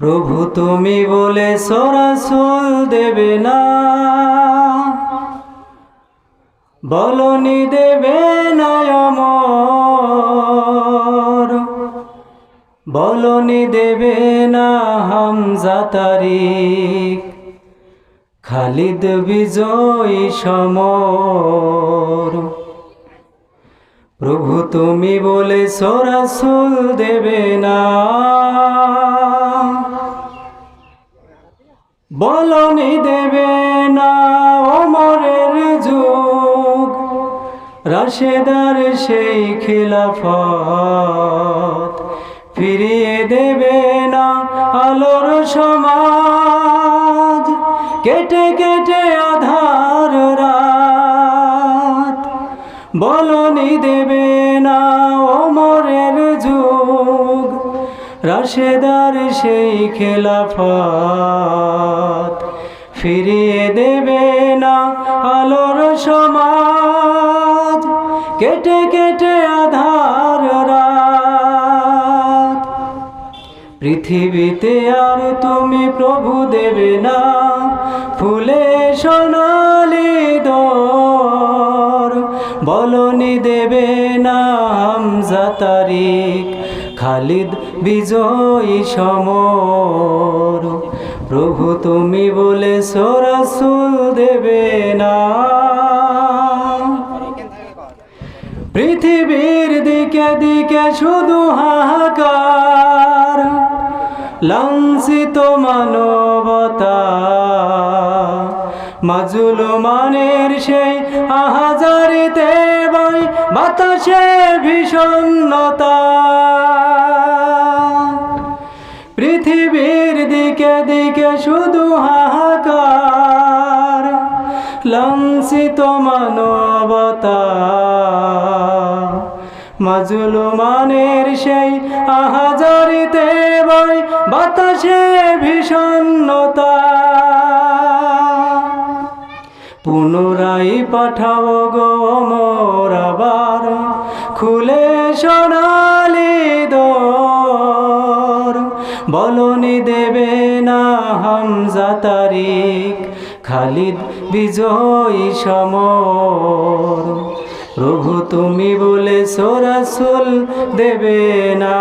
প্রভু তুমি বলে সরাসুল দেবে না। বলনি দেবে না অমর। বলনি দেবে না হামজা তারিখ খালিদ বিজয়ী সমর। প্রভু তুমি বলে সরাসুল দেবে না। বলনি দেবে না অমরের যুগ, রাশেদার সেই খিলাফত। ফিরিয়ে দেবে না আলোর সমাজ, কেটে কেটে আধার বলনি দেবে না ওমরের যুগ। রাশেদার সেই খেলাফত। ফিরিয়ে দেবে না আলোর সমাজ। কেটে কেটে আধার রাত। পৃথিবীতে আর তুমি প্রভু দেবে না। ফুলে সোনালি বলনি দেবে না হামজা তারিখ। খালিদ বিজয়ী সমর। প্রভু তুমি বলে সরাসুল দেবে না পৃথিবীর দিকে দিকে শুধু হাহাকার। লাঞ্ছিত মানবতা মাজুল মানের সেই আহাজারিতে বই, বাতাসে ভীষণতা পৃথিবীর দিকে দিকে শুধু হাহাকার, লাঞ্ছিত মানবতা। মাজুলমানের সেই আহাজারিতে বই, বাতাসে ভীষণতা পুনরাই পাঠাও গো মোর আবার, খুলে সোনালি দর। বলনি দেবে না হামজা তারিখ খালিদ বিজয়ী সমর। প্রভু তুমি বলে সোরাসুল দেবে না।